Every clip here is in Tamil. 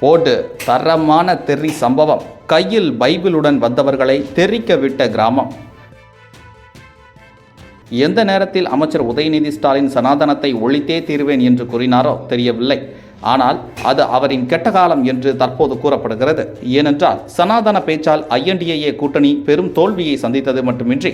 போட்டு தரமான தெறி சம்பவம். கையில் பைபிளுடன் வந்தவர்களை தெரிக்க விட்ட கிராமம். எந்த நேரத்தில் அமைச்சர் உதயநிதி ஸ்டாலின் சனாதனத்தை ஒழித்தே தீர்வேன் என்று கூறினாரோ தெரியவில்லை. ஆனால் அது அவரின் கெட்ட காலம் என்று தற்போது கூறப்படுகிறது. ஏனென்றால் சனாதன பேச்சால் ஐஎன்டிஏ கூட்டணி பெரும் தோல்வியை சந்தித்தது மட்டுமின்றி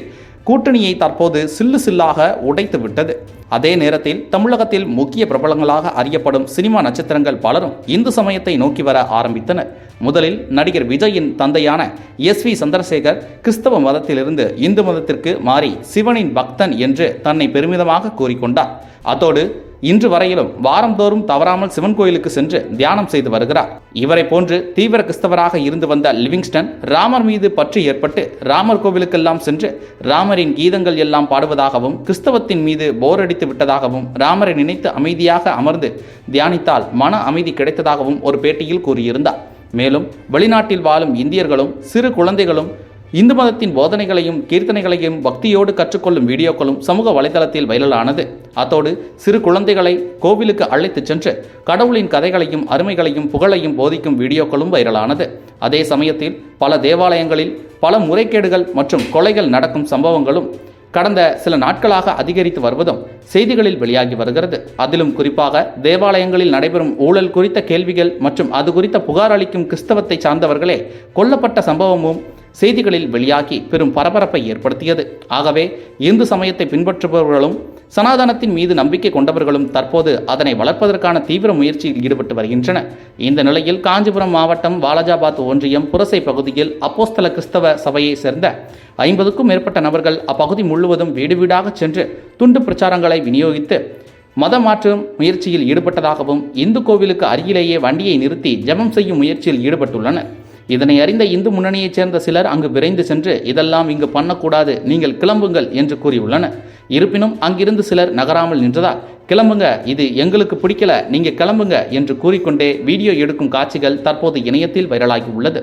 கூட்டணியை தற்போது சில்லு சில்லாக உடைத்து விட்டது அதே நேரத்தில் தமிழகத்தில் முக்கிய பிரபலங்களாக அறியப்படும் சினிமா நட்சத்திரங்கள் பலரும் இந்து சமயத்தை நோக்கி வர ஆரம்பித்தனர் முதலில் நடிகர் விஜயின் தந்தையான எஸ் வி சந்திரசேகர் கிறிஸ்தவ மதத்திலிருந்து இந்து மதத்திற்கு மாறி சிவனின் பக்தன் என்று தன்னை பெருமிதமாக கூறிக்கொண்டார். அதோடு இன்று வரையிலும் வாரந்தோறும் தவறாமல் சிவன் கோயிலுக்கு சென்று தியானம் செய்து வருகிறார். இவரை போன்று தீவிர கிறிஸ்தவராக இருந்து வந்த லிவிங்ஸ்டன் ராமர் மீது பற்று ஏற்பட்டு ராமர் கோவிலுக்கெல்லாம் சென்று ராமரின் கீதங்கள் எல்லாம் பாடுவதாகவும் கிறிஸ்தவத்தின் மீது போர் அடித்து விட்டதாகவும் ராமரை நினைத்து அமைதியாக அமர்ந்து தியானித்தால் மன அமைதி கிடைத்ததாகவும் ஒரு பேட்டியில் கூறியிருந்தார். மேலும் வெளிநாட்டில் வாழும் இந்தியர்களும் சிறு குழந்தைகளும் இந்து மதத்தின் போதனைகளையும் கீர்த்தனைகளையும் பக்தியோடு கற்றுக்கொள்ளும் வீடியோக்களும் சமூக வலைதளத்தில் வைரலானது. அத்தோடு சிறு குழந்தைகளை கோவிலுக்கு அழைத்துச் சென்று கடவுளின் கதைகளையும் அருமைகளையும் புகழையும் போதிக்கும் வீடியோக்களும் வைரலானது. அதே சமயத்தில் பல தேவாலயங்களில் பல முறைகேடுகள் மற்றும் கொலைகள் நடக்கும் சம்பவங்களும் கடந்த சில நாட்களாக அதிகரித்து வருவதும் செய்திகளில் வெளியாகி வருகிறது. அதிலும் குறிப்பாக தேவாலயங்களில் நடைபெறும் ஊழல் குறித்த கேள்விகள் மற்றும் அது குறித்த புகார் அளிக்கும் கிறிஸ்தவத்தை சார்ந்தவர்களே கொல்லப்பட்ட சம்பவமும் செய்திகளில் வெளியாகி பெரும் பரபரப்பை ஏற்படுத்தியது. ஆகவே இந்து சமயத்தை பின்பற்றுபவர்களும் சனாதனத்தின் மீது நம்பிக்கை கொண்டவர்களும் தற்போது அதனை வளர்ப்பதற்கான தீவிர முயற்சியில் ஈடுபட்டு வருகின்றன. இந்த நிலையில் காஞ்சிபுரம் மாவட்டம் வாலாஜாபாத் ஒன்றியம் புரசை பகுதியில் அப்போஸ்தல கிறிஸ்தவ சபையை சேர்ந்த ஐம்பதுக்கும் மேற்பட்ட நபர்கள் அப்பகுதி முழுவதும் வீடு வீடாக சென்று துண்டு பிரச்சாரங்களை விநியோகித்து மத மாற்றும் முயற்சியில் ஈடுபட்டதாகவும் இந்து கோவிலுக்கு அருகிலேயே வண்டியை நிறுத்தி ஜெபம் செய்யும் முயற்சியில் ஈடுபட்டுள்ளனர். இதனை அறிந்த இந்து முன்னணியைச் சேர்ந்த சிலர் அங்கு விரைந்து சென்று இதெல்லாம் இங்கு பண்ணக்கூடாது நீங்கள் கிளம்புங்கள் என்று கூறியுள்ளனர். இருப்பினும் அங்கிருந்து சிலர் நகராமல் நின்றதால் கிளம்புங்க இது எங்களுக்கு பிடிக்கல நீங்க கிளம்புங்க என்று கூறிக்கொண்டே வீடியோ எடுக்கும் காட்சிகள் தற்போது இணையத்தில் வைரலாகி உள்ளது.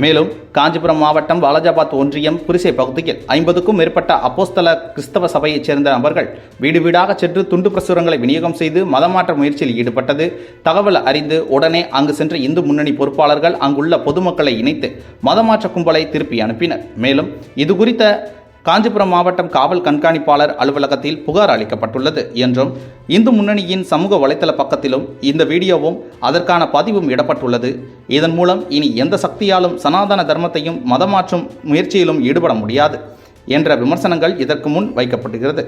மேலும் காஞ்சிபுரம் மாவட்டம் வாலாஜாபாத் ஒன்றியம் புரிசை பகுதியில் ஐம்பதுக்கும் மேற்பட்ட அப்போஸ்தல கிறிஸ்தவ சபையைச் சேர்ந்த நபர்கள் வீடு வீடாக சென்று துண்டு பிரசுரங்களை விநியோகம் செய்து மதமாற்ற முயற்சியில் ஈடுபட்டது. தகவல் அறிந்து உடனே அங்கு சென்ற இந்து முன்னணி பொறுப்பாளர்கள் அங்குள்ள பொதுமக்களை இணைத்து மதமாற்ற கும்பலை திருப்பி அனுப்பினர். மேலும் இது குறித்த காஞ்சிபுரம் மாவட்டம் காவல் கண்காணிப்பாளர் அலுவலகத்தில் புகார் அளிக்கப்பட்டுள்ளது என்றும் இந்து முன்னணியின் சமூக வலைத்தள பக்கத்திலும் இந்த வீடியோவும் அதற்கான பதிவும் இடப்பட்டுள்ளது. இதன் மூலம் இனி எந்த சக்தியாலும் சனாதன தர்மத்தையும் மதமாற்றும் முயற்சியிலும் ஈடுபட முடியாது என்ற விமர்சனங்கள் இதற்கு முன் வைக்கப்படுகிறது